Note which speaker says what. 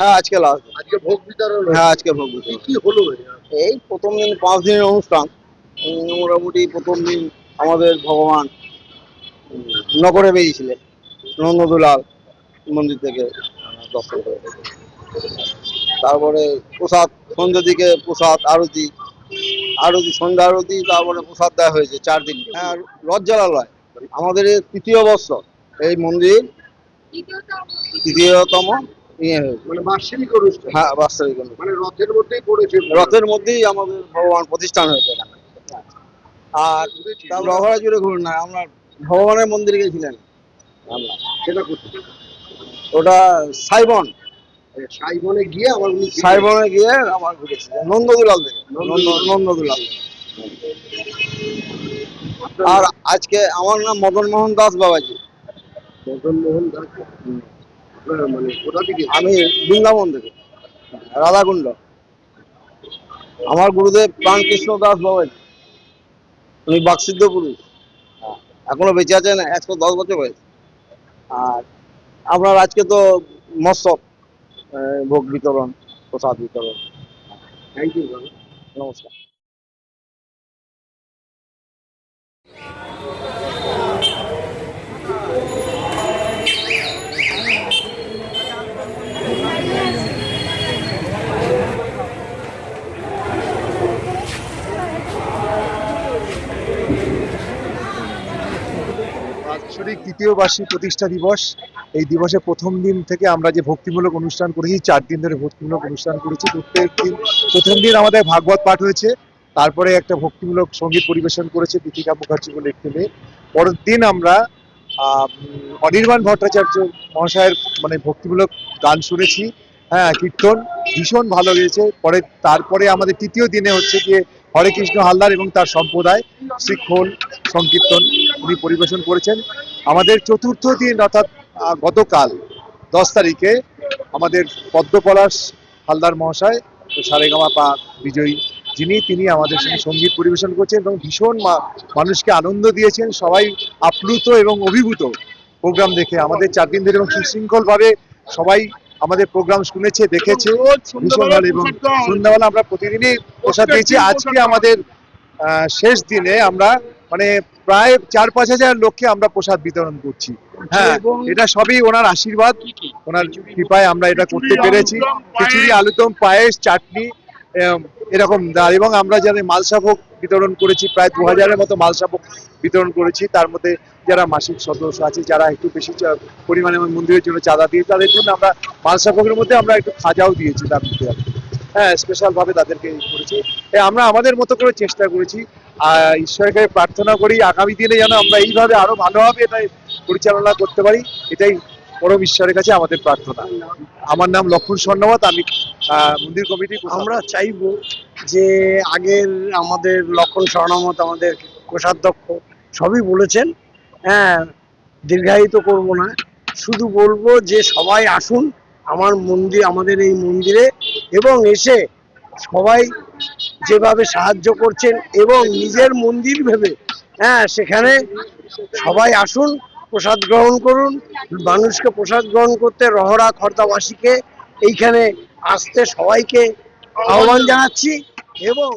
Speaker 1: হ্যাঁ আজকে লাস্ট
Speaker 2: আজকে ভোগ বিতরণ
Speaker 1: হ্যাঁ আজকে ভোগ বিতরণ।
Speaker 2: কি হলো?
Speaker 1: এই প্রথম দিন পাঁচ দিনের অনুষ্ঠান। মোটামুটি প্রথম দিন আমাদের ভগবান নগরে বেরিয়েছিলেন। নন্দদুলাল মন্দির থেকে দর্শন করে তারপরে প্রসাদ সন্ধ্যের দিকে প্রসাদ আরতি। আরতি সন্ধ্যা আরতি তারপরে প্রসাদ দেওয়া হয়েছে চার দিন হ্যাঁ লজ্জালয় আমাদের এই তৃতীয় বর্ষ এই মন্দির তৃতীয়তম ইয়ে
Speaker 2: মানে
Speaker 1: হ্যাঁ অনুষ্ঠান।
Speaker 2: মানে রথের মধ্যেই পড়েছে
Speaker 1: রথের মধ্যেই আমাদের ভগবান প্রতিষ্ঠান হয়েছে এখানে। আর তার রঘরা জুড়ে ঘুরুন না আমরা ভগবানের মন্দিরে গেছিলেন। আমরা
Speaker 2: সেটা
Speaker 1: ওটা সাইবন।
Speaker 2: সাইবনে গিয়ে আমার উনি
Speaker 1: সাইবনে গিয়ে আমার ঘুরেছি নন্দদুলাল থেকে নন্দদুলাল আর আজকে আমার নাম মদন মোহন দাস বাবাজি।
Speaker 2: মদন মোহন দাস? মানে কোথা থেকে?
Speaker 1: আমি বৃন্দাবন থেকে। রাধাকুণ্ড। আমার গুরুদেব প্রাণকৃষ্ণ দাস বাবাজি। উনি বাকসিদ্ধ পুরুষ। এখনও বেঁচে আছেন একশো দশ বছর বয়স। আর আপনার আজকে তো মৎসব ভোগ বিতরণ প্রসাদ বিতরণ।
Speaker 2: থ্যাংক ইউ
Speaker 1: নমস্কার।
Speaker 3: তৃতীয় বার্ষিক প্রতিষ্ঠা দিবস। এই দিবসে প্রথম দিন থেকে আমরা যে ভক্তিমূলক অনুষ্ঠান করেছি, চার দিন ধরে ভক্তিমূলক অনুষ্ঠান করেছি, প্রত্যেক দিন। প্রথম দিন আমাদের ভাগবত পাঠ হয়েছে, তারপরে একটা ভক্তিমূলক সংগীত পরিবেশন করেছে দীপিকা মুখার্জি বলে একটি মেয়ে। পরের দিন আমরা অনির্বাণ ভট্টাচার্য মহাশয়ের মানে ভক্তিমূলক গান শুনেছি হ্যাঁ কীর্তন। ভীষণ ভালো লেগেছে পরে, তারপরে আমাদের তৃতীয় দিনে হচ্ছে গিয়ে হরে কৃষ্ণ হালদার এবং তার সম্প্রদায় শিক্ষণ সংকীর্তন। উনি পরিবেশন করেছেন। আমাদের চতুর্থ দিন অর্থাৎ গতকাল দশ তারিখে আমাদের পদ্মপলাশ হালদার মহাশয় সারেগামা পা বিজয়ী যিনি, তিনি আমাদের সঙ্গে সংগীত পরিবেশন করছেন এবং ভীষণ মানুষকে আনন্দ দিয়েছেন। সবাই আপ্লুত এবং অভিভূত প্রোগ্রাম দেখে। আমাদের চার দিন ধরে এবং সুশৃঙ্খল ভাবে সবাই আমাদের প্রোগ্রাম শুনেছে, দেখেছে। ভীষণ ভালো এবং সন্ধ্যাবেলা আমরা প্রতিদিনই প্রসাদ দিয়েছি আজকে আমাদের শেষ দিনে আমরা মানে প্রায় চার পাঁচ হাজার লোককে আমরা প্রসাদ বিতরণ করছি। হ্যাঁ। এটা সবই ওনার আশীর্বাদ ওনার কৃপায় আমরা এটা করতে পেরেছি। খিচুড়ি আলুদম পায়েস চাটনি এরকম দাঁড় এবং আমরা যারা মালসাভোগ বিতরণ করেছি প্রায় দু হাজারের মতো মালসাভোগ বিতরণ করেছি। তার মধ্যে যারা মাসিক সদস্য আছে যারা একটু বেশি চা- পরিমাণে মন্দিরের জন্য চাঁদা দিয়ে তাদের জন্য আমরা মালসাভোগের মধ্যে আমরা একটু খাজাও দিয়েছি তার মধ্যে আর কি। হ্যাঁ স্পেশাল ভাবে তাদেরকে করেছি। আমরা আমাদের মতো করে চেষ্টা করেছি। আর ঈশ্বরকে প্রার্থনা করি, আগামী দিনে যেন আমরা এইভাবে আরও ভালোভাবে এটাই পরিচালনা করতে পারি, এটাই পরম ঈশ্বরের কাছে আমাদের প্রার্থনা। আমার নাম লক্ষণ স্বর্ণবত আমি মন্দির কমিটি
Speaker 4: আমরা চাইব যে আগের আমাদের লক্ষণ স্বর্ণমত, আমাদের কোষাধ্যক্ষ সবই বলেছেন হ্যাঁ দীর্ঘায়িত করব না। শুধু বলব যে সবাই আসুন আমার মন্দির, আমাদের এই মন্দিরে এবং এসে সবাই যেভাবে সাহায্য করছেন এবং নিজের মন্দির ভেবে হ্যাঁ সেখানে সবাই আসুন, প্রসাদ গ্রহণ করুন, মানুষকে প্রসাদ গ্রহণ করতে রহরা খর্দাবাসীকে এইখানে আসতে সবাইকে আহ্বান জানাচ্ছি এবং